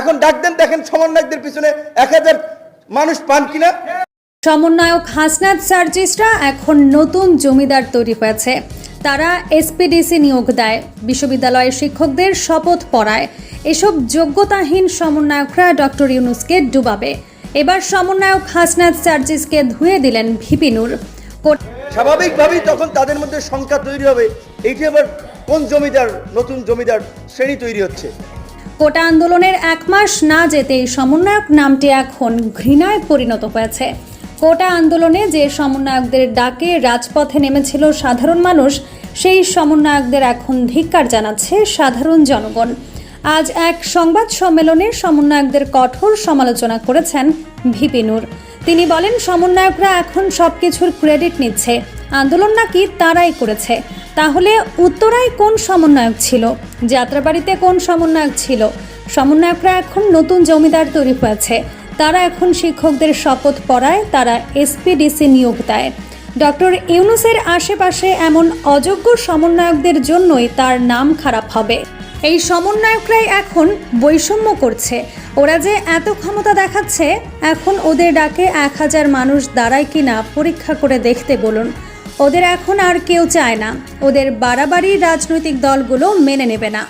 এখন ডাক দেন দেখেন সমন্বয়কদের পিছনে এক হাজার মানুষ পান কিনা। সমন্বয়ক হাসনাত সার্জিসরা এখন নতুন জমিদার তৈরি হয়েছে। তারা এসপিডিসি নিয়োগ দেয়। বিশ্ববিদ্যালয়ের শিক্ষকদের শপথ পড়ায়। এসব যোগ্যতাহীন সমন্বয়করা ডক্টর ইউনুসকে ডুবাবে। এবার সমন্বয়ক হাসনাত সার্জিসকে ধুয়ে দিলেন ভিপিনুর। স্বাভাবিকভাবেই তখন তাদের মধ্যে সংখ্যা তৈরি হবে এইটি আবার কোন জমিদার নতুন জমিদার শ্রেণি তৈরি হচ্ছে। কোটা আন্দোলনের এক মাস না যেতেই সমন্বয়ক নামটি এখন ঘৃণায় পরিণত হয়েছে। কোটা আন্দোলনে যে সমন্বয়কদের ডাকে রাজপথে নেমেছিল সাধারণ মানুষ, সেই সমন্বয়কদের এখন ধিক্কার জানাচ্ছে সাধারণ জনগণ। আজ এক সংবাদ সম্মেলনে সমন্বয়কদের কঠোর সমালোচনা করেছেন ভিপিনুর তিনি বলেন, সমন্বয়করা এখন সবকিছুর ক্রেডিট নিচ্ছে। আন্দোলন নাকি তারাই করেছে। তাহলে উত্তরায় কোন সমন্বয়ক ছিল? যাত্রাবাড়িতে কোন সমন্বয়ক ছিল? সমন্বয়করা এখন নতুন জমিদার তৈরি হয়েছে। তারা এখন শিক্ষকদের শপথ পড়ায়, তারা এসপিডিসি নিয়োগ দেয়। ডক্টর ইউনুসের আশেপাশে এমন অযোগ্য সমন্বয়কদের জন্যই তার নাম খারাপ হবে। এই সমন্বয়করাই এখন বৈষম্য করছে। ওরা যে এত ক্ষমতা দেখাচ্ছে, এখন ওদের ডাকে এক হাজার মানুষ দাঁড়ায় কিনা পরীক্ষা করে দেখতে বলুন। ওদের এখন আর কেউ চায় না। ওদের বাড়াবাড়ি রাজনৈতিক দলগুলো মেনে নেবে না।